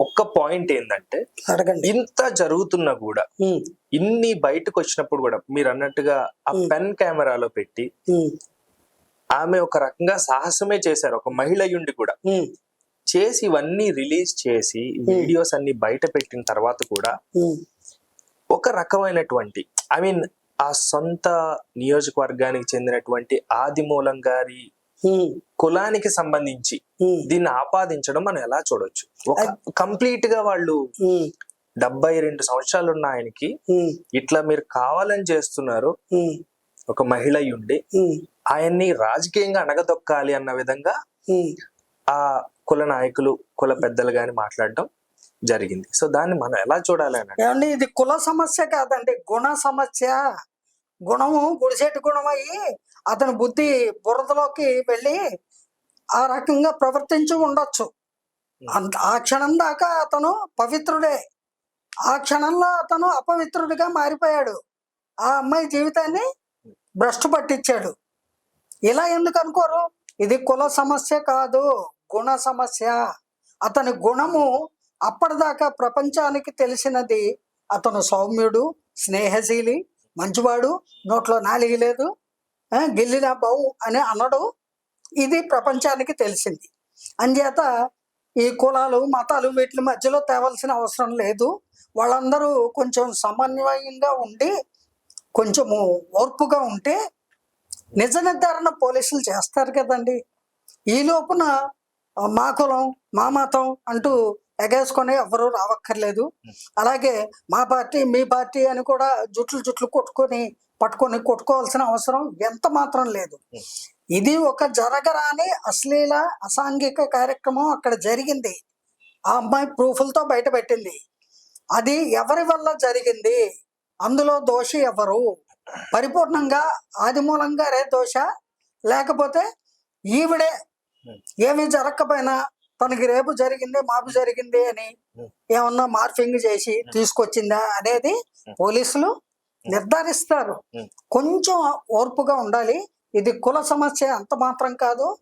ఒక్క పాయింట్ ఏంటంటే అడగండి. ఇంత జరుగుతున్నా కూడా ఇన్ని బయటకు వచ్చినప్పుడు కూడా మీరు అన్నట్టుగా ఆ. పెన్ కెమెరాలో పెట్టి ఆమె ఒక రకంగా సాహసమే చేశారు. ఒక మహిళ అయ్యుండి కూడా చేసి ఇవన్నీ రిలీజ్ చేసి వీడియోస్ అన్ని బయట పెట్టిన తర్వాత కూడా ఒక రకమైనటువంటి ఐ మీన్ ఆ సొంత నియోజకవర్గానికి చెందినటువంటి ఆదిమూలం గారి కులానికి సంబంధించి ఉమ్, దీన్ని ఆపాదించడం మనం ఎలా చూడొచ్చు? కంప్లీట్గా వాళ్ళు ఉమ్, డెబ్బై రెండు సంవత్సరాలు ఉన్న ఆయనకి ఇట్లా మీరు కావాలని చేస్తున్నారు. ఒక మహిళ ఉమ్, ఆయన్ని రాజకీయంగా అణగదొక్కాలి అన్న విధంగా. ఆ కుల నాయకులు కుల పెద్దలు గాని మాట్లాడడం జరిగింది. సో దాన్ని మనం ఎలా చూడాలి అని ఇది కుల సమస్య కాదండి గుణ సమస్య. గుణము గుడిసెట్టు గుణం అయ్యి అతని బుద్ధి బురదలోకి వెళ్ళి ఆ రకంగా ప్రవర్తించి ఉండొచ్చు. అంత ఆ క్షణం దాకా అతను పవిత్రుడే. ఆ క్షణంలో అతను అపవిత్రుడిగా మారిపోయాడు. ఆ అమ్మాయి జీవితాన్ని భ్రష్టు పట్టించాడు. ఇలా ఎందుకు అనుకోరు? ఇది కుల సమస్య కాదు గుణ సమస్య. అతని గుణము అప్పటిదాకా ప్రపంచానికి తెలిసినది అతను సౌమ్యుడు స్నేహశీలి మంచివాడు నోట్లో నాలిగి లేదు ఆ, గిల్లిన అని అనడు ఇది ప్రపంచానికి తెలిసింది. అంచేత ఈ కులాలు మతాలు వీటి మధ్యలో తేవాల్సిన అవసరం లేదు. వాళ్ళందరూ కొంచెం సమన్వయంగా ఉండి కొంచెము ఓర్పుగా ఉంటే నిజ నిర్ధారణ పోలీసులు చేస్తారు కదండి. ఈ లోపున మా కులం మా మతం అంటూ ఎగేసుకొని ఎవరు రావక్కర్లేదు. అలాగే మా పార్టీ మీ పార్టీ అని కూడా జుట్లు జుట్లు కొట్టుకొని పట్టుకొని కొట్టుకోవాల్సిన అవసరం ఎంత మాత్రం లేదు. ఇది ఒక జరగరాని అశ్లీల అసాంఘిక కార్యక్రమం అక్కడ జరిగింది. ఆ అమ్మాయి ప్రూఫ్లతో బయట పెట్టింది. అది ఎవరి వల్ల జరిగింది? అందులో దోషి ఎవరు? పరిపూర్ణంగా ఆదిమూలంగారే దోష? లేకపోతే ఈవిడే ఏమీ జరగకపోయినా తనకి రేపు జరిగింది మాపు జరిగింది అని ఏమన్నా మార్ఫింగ్ చేసి తీసుకొచ్చిందా అనేది పోలీసులు నిర్ధారిస్తారు. Hmm. కొంచెం ఓర్పుగా ఉండాలి. ఇది కుల సమస్య అంత మాత్రం కాదు.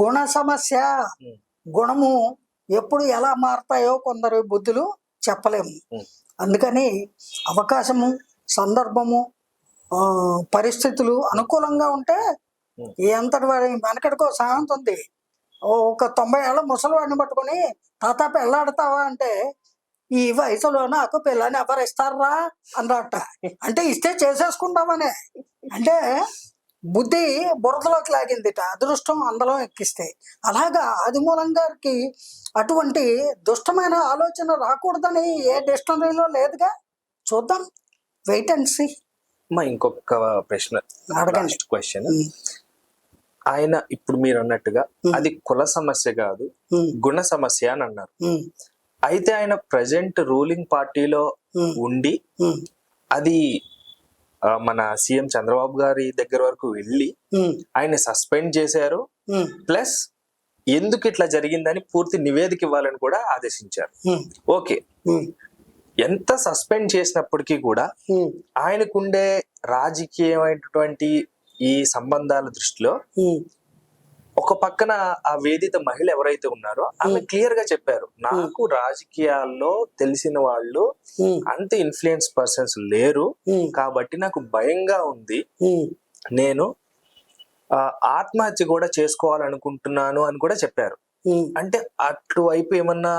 గుణ సమస్య. Hmm. గుణము ఎప్పుడు ఎలా మారతాయో కొందరు బుద్ధులు చెప్పలేము. Hmm. అందుకని అవకాశము సందర్భము పరిస్థితులు అనుకూలంగా ఉంటే Hmm. ఎంతటి వాడి వెనకటికో ఓ ఒక తొంభై ఏళ్ళ ముసలివాడిని పట్టుకొని తాత పెళ్ళాడతావా? అంటే ఈ వయసులో నాకు పిల్లని ఎవరు ఇస్తారా? అన్నట్ట. అంటే ఇస్తే చేసేసుకుంటామనే. అంటే బుద్ధి బురదలోకి లాగిందిట. అదృష్టం అందలం ఎక్కిస్తే. అలాగా ఆదిమూలం గారికి అటువంటి దుష్టమైన ఆలోచన రాకూడదని ఏ డిక్షనరీలో లేదుగా? చూద్దాం. Wait and see. మా ఇంకొక ప్రశ్న. క్వశ్చన్. ఆయన ఇప్పుడు మీరు అన్నట్టుగా అది కుల సమస్య కాదు గుణ సమస్య అని అన్నారు. అయితే ఆయన ప్రజెంట్ రూలింగ్ పార్టీలో ఉండి అది మన సీఎం చంద్రబాబు గారి దగ్గర వరకు వెళ్ళి ఆయన సస్పెండ్ చేశారు. ప్లస్ ఎందుకు ఇట్లా జరిగిందని పూర్తి నివేదిక ఇవ్వాలని కూడా ఆదేశించారు. ఓకే. ఎంత సస్పెండ్ చేసినప్పటికీ కూడా ఆయనకుండే రాజకీయమైనటువంటి ఈ సంబంధాల దృష్టిలో ఒక పక్కన ఆ వేదిత మహిళ ఎవరైతే ఉన్నారో ఆమె క్లియర్గా చెప్పారు. నాకు రాజకీయాల్లో తెలిసిన వాళ్ళు అంత ఇన్ఫ్లుయెన్స్ పర్సన్స్ లేరు. కాబట్టి నాకు భయంగా ఉంది. నేను ఆత్మహత్య కూడా చేసుకోవాలనుకుంటున్నాను అని కూడా చెప్పారు. అంటే అటువైపు ఏమన్నా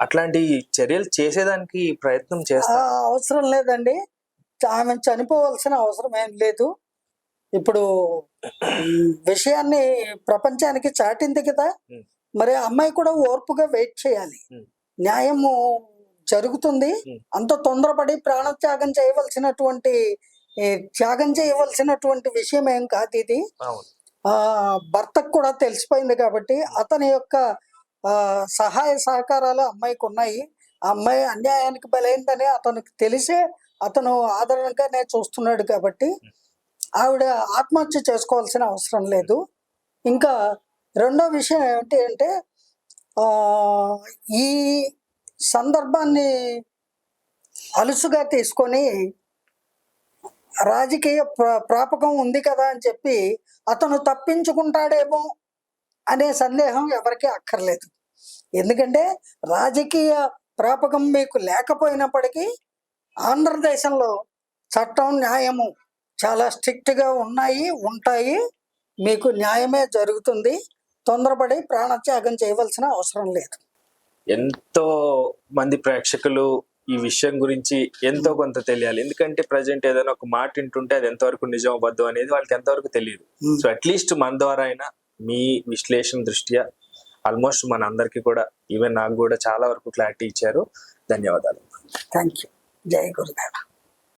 అట్లాంటి చర్యలు చేసేదానికి ప్రయత్నం ఆ, చేస్తారు అవసరం లేదండి. ఆమె చనిపోవాల్సిన అవసరం ఏం లేదు. ఇప్పుడు విషయాన్ని ప్రపంచానికి చాటింది కదా. మరి అమ్మాయి కూడా ఓర్పుగా వెయిట్ చేయాలి. న్యాయము జరుగుతుంది. అంత తొందరపడి ప్రాణత్యాగం చేయవలసినటువంటి త్యాగం చేయవలసినటువంటి విషయం ఏం కాదు ఇది. భర్తకు కూడా తెలిసిపోయింది కాబట్టి అతని యొక్క సహాయ సహకారాలు అమ్మాయికి ఉన్నాయి. ఆ అమ్మాయి అన్యాయానికి బలైందని అతనికి తెలిసే అతను ఆదరణగానే చూస్తున్నాడు కాబట్టి ఆవిడ ఆత్మహత్య చేసుకోవాల్సిన అవసరం లేదు. ఇంకా రెండో విషయం ఏమిటి అంటే ఈ సందర్భాన్ని అలుసుగా తీసుకొని రాజకీయ ప్రాపకం ఉంది కదా అని చెప్పి అతను తప్పించుకుంటాడేమో అనే సందేహం ఎవరికీ అక్కర్లేదు. ఎందుకంటే రాజకీయ ప్రాపకం మీకు లేకపోయినప్పటికీ ఆంధ్రదేశంలో చట్టం న్యాయము చాలా స్ట్రిక్ట్గా ఉన్నాయి ఉంటాయి. మీకు న్యాయమే జరుగుతుంది. తొందరపడి ప్రాణత్యాగం చేయవలసిన అవసరం లేదు. ఎంతో మంది ప్రేక్షకులు ఈ విషయం గురించి ఎంతో కొంత తెలియాలి. ఎందుకంటే ప్రజెంట్ ఏదైనా ఒక మాట వింటుంటే అది ఎంతవరకు నిజం అబద్ధం అనేది వాళ్ళకి ఎంతవరకు తెలియదు. సో అట్లీస్ట్ మన ద్వారా అయినా మీ విశ్లేషణ దృష్ట్యా ఆల్మోస్ట్ మన అందరికీ కూడా ఈవెన్ నాకు కూడా చాలా వరకు క్లారిటీ ఇచ్చారు. ధన్యవాదాలు. థ్యాంక్ యూ జై గురుదేవ.